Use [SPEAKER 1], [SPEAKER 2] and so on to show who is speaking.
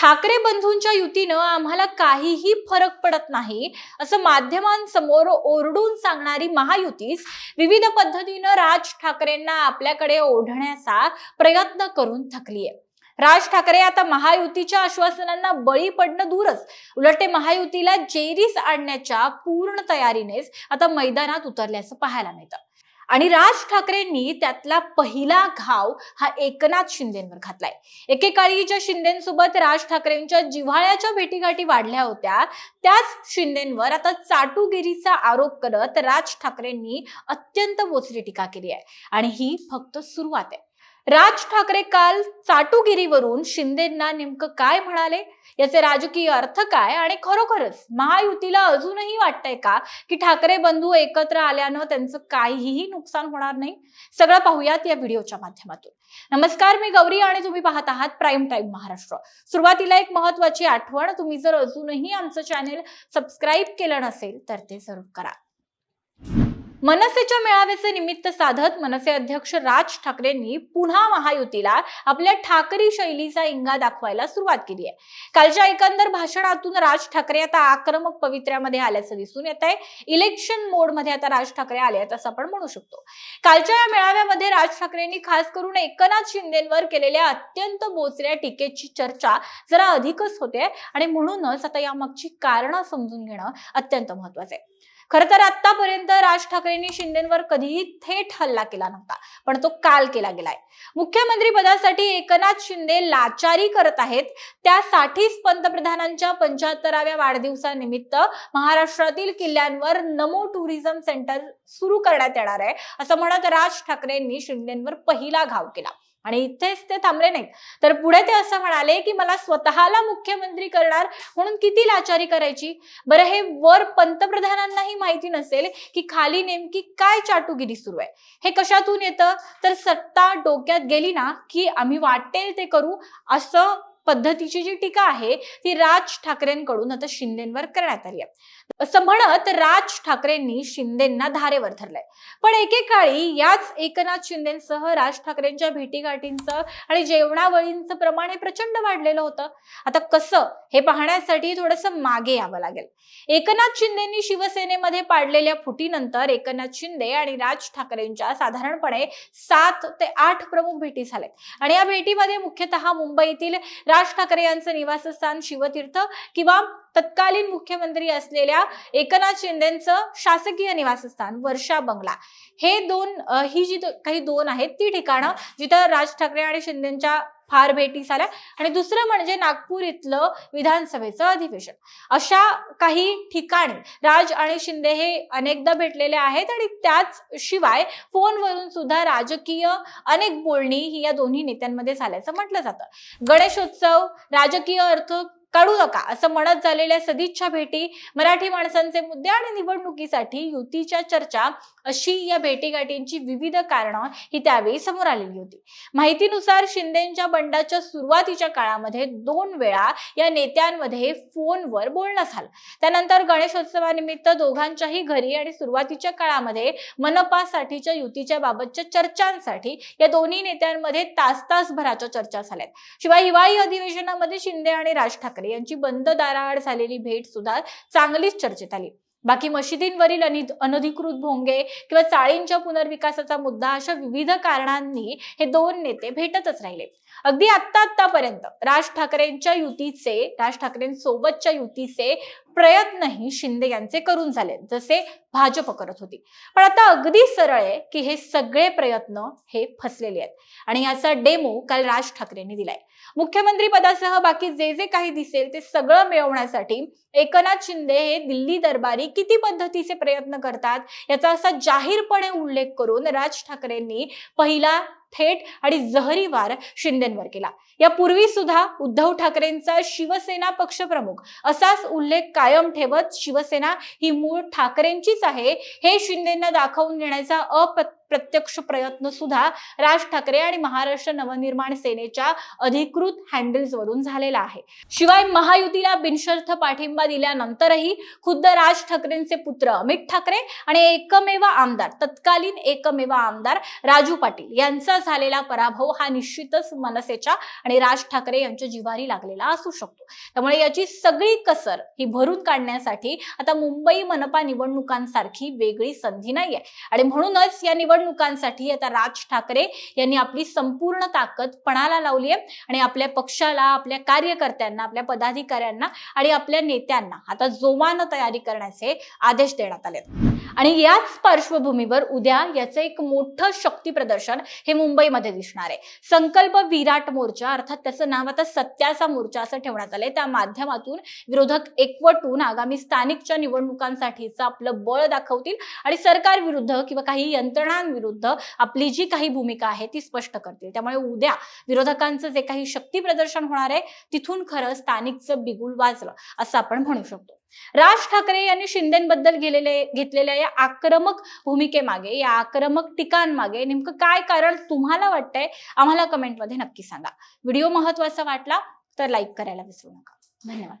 [SPEAKER 1] ठाकरे बंधूंच्या युतीनं आम्हाला काहीही फरक पडत नाही असं माध्यमांसमोर ओरडून सांगणारी महायुतीच विविध पद्धतीनं राज ठाकरेंना आपल्याकडे ओढण्याचा प्रयत्न करून थकली आहे राज ठाकरे आता महायुतीच्या आश्वासनांना बळी पडणं दूरच. उलट ते महायुतीला जेरीस आणण्याच्या पूर्ण तयारीनेच आता मैदानात उतरल्याचं पाहायला मिळतं. आणि राज ठाकरेंनी त्यातला पहिला घाव हा एकनाथ शिंदेंवर घातलाय. एकेकाळी ज्या शिंदेसोबत राज ठाकरेंच्या जिव्हाळ्याच्या भेटीगाठी वाढल्या होत्या त्याच शिंदेंवर आता चाटुगिरीचा आरोप करत राज ठाकरेंनी अत्यंत बोचरी टीका केली आहे. आणि ही फक्त सुरुवात आहे. राज ठाकरे काल चाटुगिरीवरून शिंदेंना नेमकं काय म्हणाले? याचे राजकीय अर्थ काय? आणि खरोखरच महायुतीला अजूनही वाटतंय का की ठाकरे बंधू एकत्र आल्यानं त्यांचं काहीही नुकसान होणार नाही? सगळं पाहूयात या व्हिडिओच्या माध्यमातून. नमस्कार मी गौरी आणि तुम्ही पाहत आहात प्राईम टाईम महाराष्ट्र. सुरुवातीला एक महत्वाची आठवण तुम्ही जर अजूनही आमचं चॅनेल सबस्क्राईब केलं नसेल तर ते जरूर करा. मनसेच्या मेळाव्याचे निमित्त साधत मनसे अध्यक्ष राज ठाकरेंनी पुन्हा महायुतीला आपल्या ठाकरी शैलीचा इंगा दाखवायला सुरुवात केली आहे. कालच्या एकंदर भाषणातून राज ठाकरे आता आक्रमक पवित्र्यामध्ये आल्याचं दिसून येत आहे. इलेक्शन मोडमध्ये आता राज ठाकरे आले आहेत असं आपण म्हणू शकतो. कालच्या या मेळाव्यामध्ये राज ठाकरेंनी खास करून एकनाथ शिंदेवर केलेल्या अत्यंत बोचऱ्या टीकेची चर्चा जरा अधिकच होते आणि म्हणूनच आता यामागची कारणं समजून घेणं अत्यंत महत्वाचं आहे. खर तर आतापर्यंत राज ठाकरेंनी शिंदेवर कधीही थेट हल्ला केला नव्हता पण तो काल केला गेलाय. मुख्यमंत्री पदासाठी एकनाथ शिंदे लाचारी करत आहेत त्यासाठीच पंतप्रधानांच्या पंच्याहत्तराव्या वाढदिवसानिमित्त महाराष्ट्रातील किल्ल्यांवर नमो टुरिझम सेंटर सुरू करण्यात येणार आहे असं म्हणत राज ठाकरेंनी शिंदेवर पहिला घाव केला. आणि इथेच ते थांबले नाहीत. तर पुढे ते असं म्हणाले की मला स्वतःला मुख्यमंत्री करणार म्हणून किती लाचारी करायची? बरं हे वर पंतप्रधानांनाही माहिती नसेल की खाली नेमकी काय चाटुगिरी सुरू आहे. हे कशातून येतं? तर सत्ता डोक्यात गेली ना की आम्ही वाटेल ते करू असं पद्धतीची जी टीका आहे ती राज ठाकरेंकडून आता शिंदेवर करण्यात आली आहे. असं म्हणत राज ठाकरेंनी शिंदेना धारेवर धरलंय. पण एकेकाळी याच एकनाथ शिंदेसह राज ठाकरेंच्या भेटीगाठींचं आणि जेवणावळींचं प्रमाण हे प्रचंड वाढलेलं होतं. आता कसं हे पाहण्यासाठी थोडंसं मागे यावं लागेल. एकनाथ शिंदेनी शिवसेनेमध्ये पाडलेल्या फुटीनंतर एकनाथ शिंदे आणि राज ठाकरेंच्या साधारणपणे सात ते आठ प्रमुख भेटी झाल्यात आणि या भेटीमध्ये मुख्यतः मुंबईतील राज ठाकरे यांचं निवासस्थान शिवतीर्थ किंवा तत्कालीन मुख्यमंत्री असलेल्या एकनाथ शिंदेचं शासकीय निवासस्थान वर्षा बंगला. हे दोन ही जी काही दोन आहेत ती ठिकाणं जिथं राज ठाकरे आणि शिंदेच्या फार भेटी झाल्या. आणि दुसरं म्हणजे नागपूर इथलं विधानसभेचं अधिवेशन. अशा काही ठिकाणी राज आणि शिंदे हे अनेकदा भेटलेले आहेत आणि त्याच शिवाय फोनवरून सुद्धा राजकीय अनेक बोलणी ही या दोन्ही नेत्यांमध्ये झाल्याचं म्हटलं जातं. गणेशोत्सव राजकीय अर्थ काढू नका. असं म्हणत झालेल्या सदिच्छा भेटी मराठी माणसांचे मुद्दे आणि निवडणुकीसाठी युतीच्या चर्चा अशी या भेटीगाठींची विविध कारणं ही त्यावेळी समोर आलेली होती. माहितीनुसार शिंदेच्या बंडाच्या सुरुवातीच्या काळामध्ये दोन वेळा या नेत्यांमध्ये फोनवर बोलणं झालं त्यानंतर गणेशोत्सवानिमित्त दोघांच्याही घरी आणि सुरुवातीच्या काळामध्ये मनपासाठीच्या युतीच्या बाबतच्या चर्चांसाठी या दोन्ही नेत्यांमध्ये तास तासभराच्या चर्चा झाल्यात. शिवाय हिवाळी अधिवेशनामध्ये शिंदे आणि राज ठाकरे यांची बंद दाराआड झालेली भेट सुद्धा चांगलीच चर्चेत आली. बाकी मशिदींवरील अनधिकृत भोंगे किंवा चाळींच्या पुनर्विकासाचा मुद्दा अशा विविध कारणांनी हे दोन नेते भेटतच राहिले. अगदी आत्ता आत्तापर्यंत राज ठाकरेंच्या युतीचे राज ठाकरेंसोबतच्या युतीचे प्रयत्नही शिंदे यांचे करून झाले जसे भाजप करत होती. पण आता अगदी सरळ आहे की हे सगळे प्रयत्न हे फसलेले आहेत. आणि याचा डेमो काल राज ठाकरेंनी दिलाय. मुख्यमंत्री पदासह बाकी जे जे काही दिसेल ते सगळं मिळवण्यासाठी एकनाथ शिंदे हे दिल्ली दरबारी किती पद्धतीचे प्रयत्न करतात याचा असा जाहीरपणे उल्लेख करून राज ठाकरेंनी पहिला थेट आणि जहरी वार शिंदेवर केला. यापूर्वी सुद्धा उद्धव ठाकरेंचा शिवसेना पक्षप्रमुख असाच उल्लेख कायम ठेवत शिवसेना ही मूळ ठाकरेंचीच आहे हे शिंदेना दाखवून देण्याचा प्रत्यक्ष प्रयत्न सुद्धा राज ठाकरे आणि महाराष्ट्र नवनिर्माण सेनेच्या अधिकृत हँडल्स वरून झालेला आहे. शिवाय महायुतीला बिनशर्त पाठिंबा दिल्यानंतरही खुद्द राज ठाकरेंचे पुत्र अमित ठाकरे आणि एकमेव आमदार तत्कालीन एकमेव आमदार राजू पाटील यांचा झालेला पराभव हा निश्चितच मनसेच्या आणि राज ठाकरे यांच्या जिवारी लागलेला असू शकतो. त्यामुळे याची सगळी कसर ही भरून काढण्यासाठी आता मुंबई मनपा निवडणुकांसारखी वेगळी संधी नाहीये. आणि म्हणूनच या निवडणुकांसाठी आता राज ठाकरे यांनी आपली संपूर्ण ताकद पणाला लावली आहे. आणि आपल्या पक्षाला आपल्या कार्यकर्त्यांना आपल्या पदाधिकाऱ्यांना आणि आपल्या नेत्यांना आता जोमानं तयारी करण्याचे आदेश देण्यात आले आणि याच पार्श्वभूमीवर उद्या याचं एक मोठं शक्ती प्रदर्शन हे मुंबईमध्ये दिसणार आहे. संकल्प विराट मोर्चा अर्थात त्याचं नाव आता सत्याचा मोर्चा असं ठेवण्यात आलंय. त्या माध्यमातून विरोधक एकवटून आगामी स्थानिकच्या निवडणुकांसाठीचं आपलं बळ दाखवतील. आणि सरकार विरुद्ध किंवा काही यंत्रणांविरुद्ध आपली जी काही भूमिका आहे ती स्पष्ट करतील. त्यामुळे उद्या विरोधकांचं जे काही शक्ती प्रदर्शन होणार आहे तिथून खरं स्थानिकचं बिगुल वाजलं असं आपण म्हणू शकतो. राज ठाकरे यांनी शिंदेबद्दल गेलेले घेतलेल्या या आक्रमक भूमिकेमागे या आक्रमक टीकांमागे नेमकं काय कारण तुम्हाला वाटतंय आम्हाला कमेंटमध्ये नक्की सांगा. व्हिडिओ महत्त्वाचा वाटला तर लाईक करायला विसरू नका. धन्यवाद.